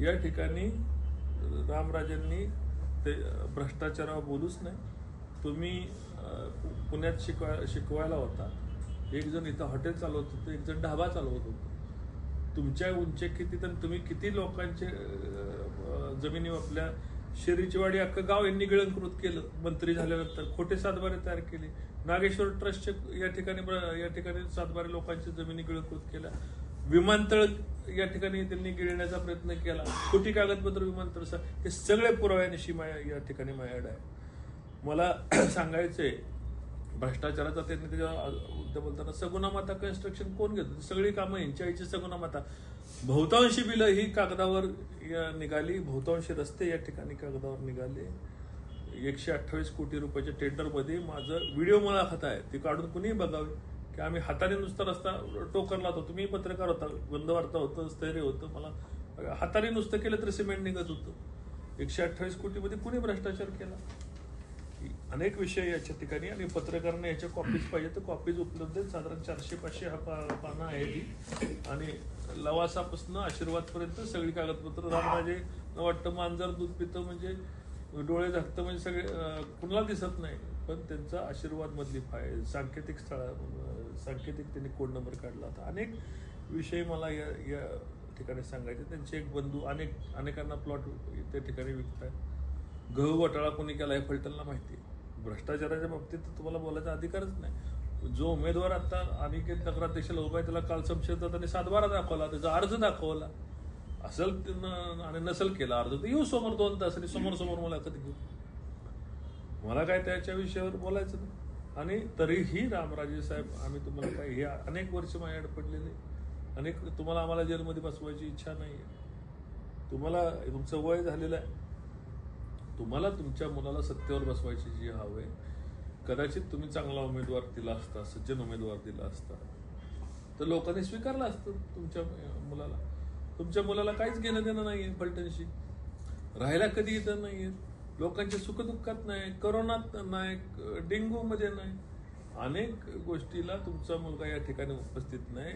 या ठिकाणी रामराजेंनी ते भ्रष्टाचारावर बोलूच नाही. तुम्ही पुण्यात शिकवा शिकवायला होता. एक जण इथं हॉटेल चालवत होतं एक जण ढाबा चालवत होतं. तुमच्या उंचे किती तर तुम्ही किती लोकांचे जमिनी आपल्या शेरीचीवाडी अख्खं गाव यांनी गिळंकृत केलं. मंत्री झाल्यानंतर खोटे सातबारे तयार केले. नागेश्वर ट्रस्टचे या ठिकाणी ब्र- या ठिकाणी सातबारे लोकांच्या जमिनी गिळंकृत केल्या. विमानतळ या ठिकाणी त्यांनी गिळण्याचा प्रयत्न केला. खोटी कागदपत्र विमानतळ हे सगळे पुराव्यानिशी माझ्या या ठिकाणी माझ्याकडे आहे. मला सांगायचंय भ्रष्टाचाराचा त्यांनी त्याच्या बोलताना सगुणा माता कन्स्ट्रक्शन कोण घेतो? सगळी कामं यांच्या आईची सगुणा माता. बहुतांशी बिलं ही कागदावर निघाली बहुतांशी रस्ते या ठिकाणी कागदावर निघाले. एकशे अठ्ठावीस कोटी रुपयाच्या टेंडरमध्ये माझं व्हिडिओ मला खात आहे. ते काढून कुणीही बघावे. की आम्ही हाताने नुसता रस्ता टोकर लावतो. तुम्ही पत्रकार होता बंद वार्ता होतं स्थैर्य होतं. मला हाताने नुसतं केलं तर सिमेंट निघत होतं. एकशे अठ्ठावीस कोटीमध्ये कुणी भ्रष्टाचार केला? अनेक विषय याच्या ठिकाणी आणि पत्रकारांना याच्या कॉपीज पाहिजे तर कॉपीज उपलब्ध आहेत. साधारण चारशे पाचशे हा पानं आहे ती आणि लवासापासून आशीर्वादपर्यंत सगळी कागदपत्र रामराजे वाटतं मांजर दूध पितं म्हणजे डोळे झाकतं म्हणजे सगळे कुणाला दिसत नाही. पण त्यांचा आशीर्वाद मधली फाय सांकेतिक स्थळ सांकेतिक त्यांनी कोड नंबर काढला होता. अनेक विषय मला या या ठिकाणी सांगायचे. त्यांचे एक बंधू अनेक अनेकांना प्लॉट त्या ठिकाणी विकतायत. गहू घोटाळा कोणी केला हे फलटणला माहिती आहे. भ्रष्टाचाराच्या बाबतीत तर तुम्हाला बोलायचा अधिकारच नाही. जो उमेदवार आता अनिकेत नगराध्यक्षाला उभा आहे त्याला काल संशयतात आणि सातबारा दाखवला त्याचा अर्ज दाखवला. असेल आणि नसेल केला अर्ज तर येऊ समोर दोन तास आणि समोर समोर मुलाखत घेऊ. मला काय त्याच्या विषयावर बोलायचं नाही. आणि तरीही रामराजे साहेब आम्ही तुम्हाला काय हे अनेक वर्ष माझ्याकडे पडलेले अनेक तुम्हाला आम्हाला जेलमध्ये बसवायची इच्छा नाही. आहे तुम्हाला तुमचं वय झालेलं आहे. तुम्हाला तुमच्या मुलाला सत्तेवर बसवायची जी हवं आहे कदाचित तुम्ही चांगला उमेदवार दिला असता सज्जन उमेदवार दिला असता. तर लोकांनी स्वीकारलं असतं तुमच्या मुलाला. तुमच्या मुलाला काहीच घेणं देणं नाही आहे फलटणशी राहायला कधी इथं आहेत लोकांच्या सुखदुःखात नाही करोनात नाही डेंग्यू मध्ये नाही. अनेक गोष्टीला तुमचा मुलगा या ठिकाणी उपस्थित नाही.